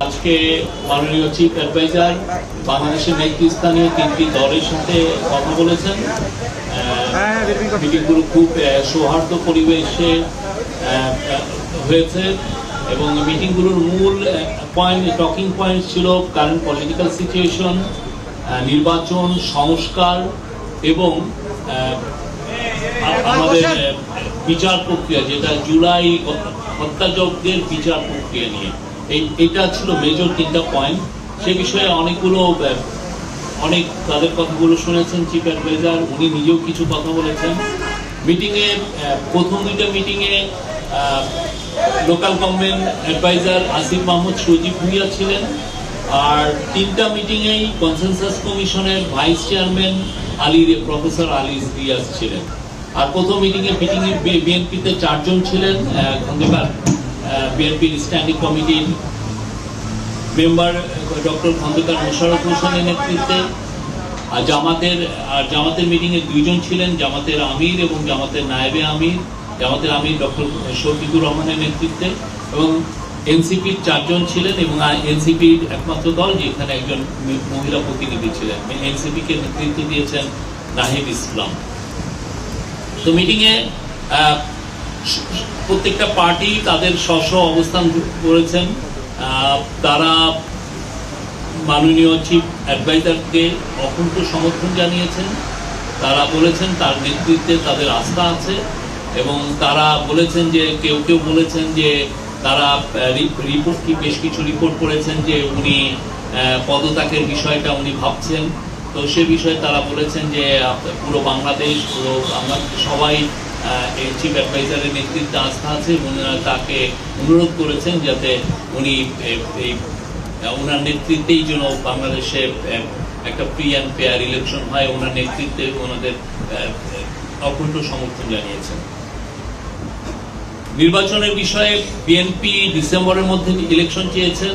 আজকে মাননীয় chief adviser বাংলাদেশের নেতৃস্থানীয় তিনটি দলের সাথে কথা বলেছেন। মিটিংগুলো খুব সৌহার্দ্য পরিবেশে হয়েছে এবং মিটিংগুলোর মূল পয়েন্ট টকিং পয়েন্ট ছিল কারেন্ট পলিটিক্যাল সিচুয়েশন নির্বাচন সংস্কার এবং আহ, আমাদের বিচার প্রক্রিয়া যেটা জুলাই হত্যাযজ্ঞের বিচার প্রক্রিয়া নিয়ে। এই এটা ছিল মেজর তিনটা পয়েন্ট সে বিষয়ে অনেকগুলো অনেক তাদের কথাগুলো শুনেছেন চিফ অ্যাডভাইজার উনি নিজেও কিছু কথা বলেছেন। মিটিংয়ে প্রথম দুইটা মিটিংয়ে local government advisor Asif Mahmud Sajib Bhuiyan ছিলেন। আর তিনটা মিটিংয়েই কনসেনসাস কমিশনের vice chairman Ali professor Ali Riaz ছিলেন। আর প্রথম মিটিংয়ে মিটিংয়ে বিএনপিতে চারজন ছিলেন খন্দকার বিএনপির স্ট্যান্ডিং কমিটির মেম্বার ডক্টর খন্দকার মোশারফ হোসেনের নেতৃত্বে আর জামাতের আর জামাতের মিটিংয়ে দুইজন ছিলেন, জামাতের আমির এবং জামাতের নায়েবে আমির, জামাতের আমির ডক্টর শফিকুর রহমানের নেতৃত্বে এবং এনসিপির চারজন ছিলেন এবং এনসিপির একমাত্র দল যেখানে একজন মহিলা প্রতিনিধি ছিলেন। এনসিপিকে নেতৃত্ব দিয়েছেন নাহিদ ইসলাম। তো মিটিংয়ে প্রত্যেকটা পার্টি তাদের স্ব স্ব অবস্থান করেছেন। তারা মাননীয় চিফ অ্যাডভাইজারকে অকুণ্ঠ সমর্থন জানিয়েছেন। তারা বলেছেন তার নেতৃত্বে তাদের আস্থা আছে এবং তারা বলেছেন যে, কেউ কেউ বলেছেন যে, তারা রিপোর্ট কি, বেশ কিছু রিপোর্ট করেছেন যে উনি পদত্যাগের বিষয়টা উনি ভাবছেন। তো সে বিষয়ে তারা বলেছেন যে পুরো বাংলাদেশ, পুরো বাংলা সবাই চিফ অ্যাডভাইজারের নেতৃত্বে আস্থা আছে ওনারা তাকে অনুরোধ করেছেন যাতে উনি এই ওনার নেতৃত্বেই যেন বাংলাদেশে একটা ফ্রি অ্যান্ড ফেয়ার ইলেকশন হয়। ওনার নেতৃত্বে ওনাদের অকুণ্ঠ সমর্থন জানিয়েছেন। নির্বাচনের বিষয়ে বিএনপি ডিসেম্বরের মধ্যে ইলেকশন চেয়েছেন।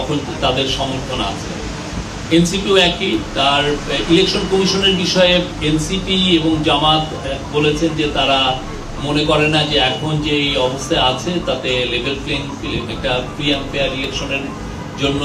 এখন তাদের সমর্থন আছে। এনসিপিও একই, তার ইলেকশন কমিশনের বিষয়ে এনসিপি এবং জামাত বলেছেন যে তারা মনে করে না যে এখন যে এই অবস্থায় আছে, তাতে লেভেল প্লেইং একটা ফ্রি অ্যান্ড ফেয়ার ইলেকশনের জন্য